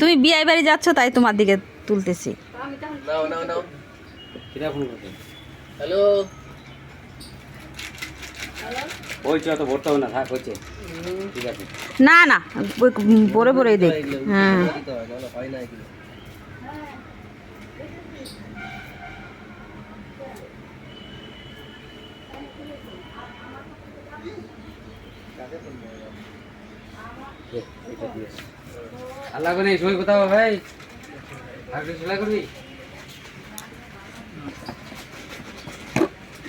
তুমি বিয়ে বাড়ি যাচ্ছ তাই তোমার দিকে তুলতেছি। হ্যালো? না না পরে পরে দেখ। হ্যাঁ। এটা দিয়ে। আল্লাহ করে সই কোথাও ভাই? আর কিছু সেলাই করবি?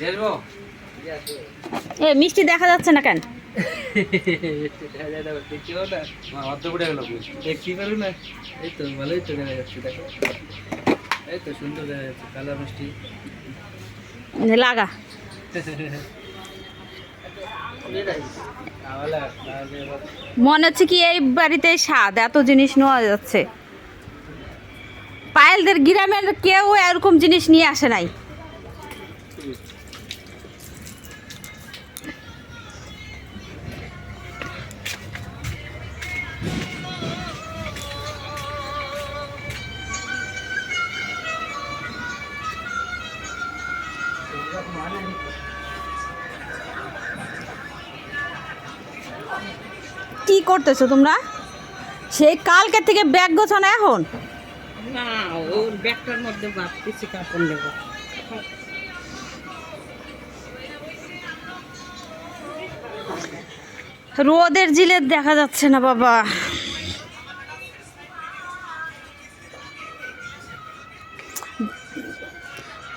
দেখব। এ মিষ্টি দেখা যাচ্ছে না কেন? দেখিও না আমার অর্ধ পড়ে গেল। দেখতে পারো না? এই তো ভালোই তো যাচ্ছে দেখো। এই তো সুন্দর দেখা যাচ্ছে কালার মিষ্টি। লাগা। মনে হচ্ছে কি এই বাড়িতে স্বাদ, এত জিনিস নেওয়া যাচ্ছে। পায়েলদের গ্রামের কেউ এরকম জিনিস নিয়ে আসে নাই। কি করতেছো তোমরা? সেই কালকে থেকে ব্যাগ গোছানো এখন? না ওর ব্যাগটার মধ্যে ভাবতেছি কাপড় নেব। রোদের জিলে দেখা যাচ্ছে না বাবা।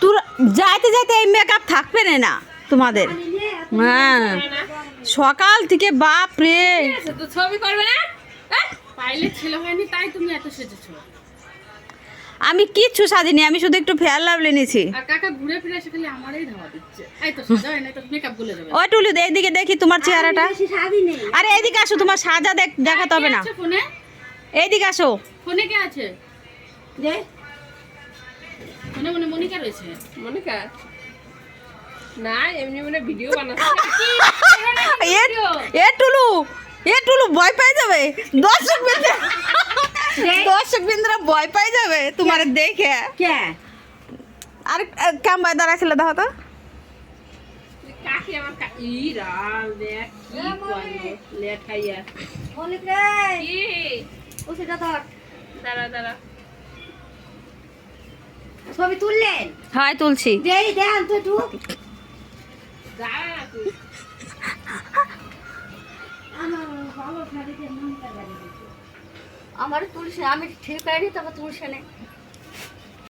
তোরা যাইতে যাইতে এই মেকআপ থাকবে না না তোমাদের? হ্যাঁ। সকাল থেকে বাপ রে। তো ছবি করবে না? পাইলে ছেলে হয়নি তাই তুমি এত সেজেছো। আমি কিচ্ছু সাজিনি আমি শুধু একটু ফেয়ার লাভলি নিয়েছি আর কাকা ঘুরে ফিরে এসে খালি আমারই ধাওয়া দিচ্ছে। এই তো সাজা হয় না তো মেকআপ যাবে। ওই টুলু এইদিকে দেখি তোমার চেহারাটা। আরে এইদিকে আসো তোমার সাজা দেখ দেখাতে হবে না। ফোনে? এইদিকে আসো। ফোনে কে আছে? যে ফোনে মনে মনিকা রয়েছে। মনিকা? না এমনি মানে ভিডিও বানাচ্ছে। এ এ টুলু এ টুলু ভয় পাই যাবে। দর্শক বিন্দু দর্শক বিন্দুরা ভয় পাই যাবে তোমার দেখে। কে? আর কাম বাই দাঁড়াছিল দেখো তো। কাকি আমার কা- ই রাম দেখ কি করে লেখাইয়া কি? দাঁড়া দাঁড়া। ছবি তুললেন? হয় তুলছি। দেই দেন তো আমার তুলসী আমি ঠিক পাইনি তারপর তুলসী না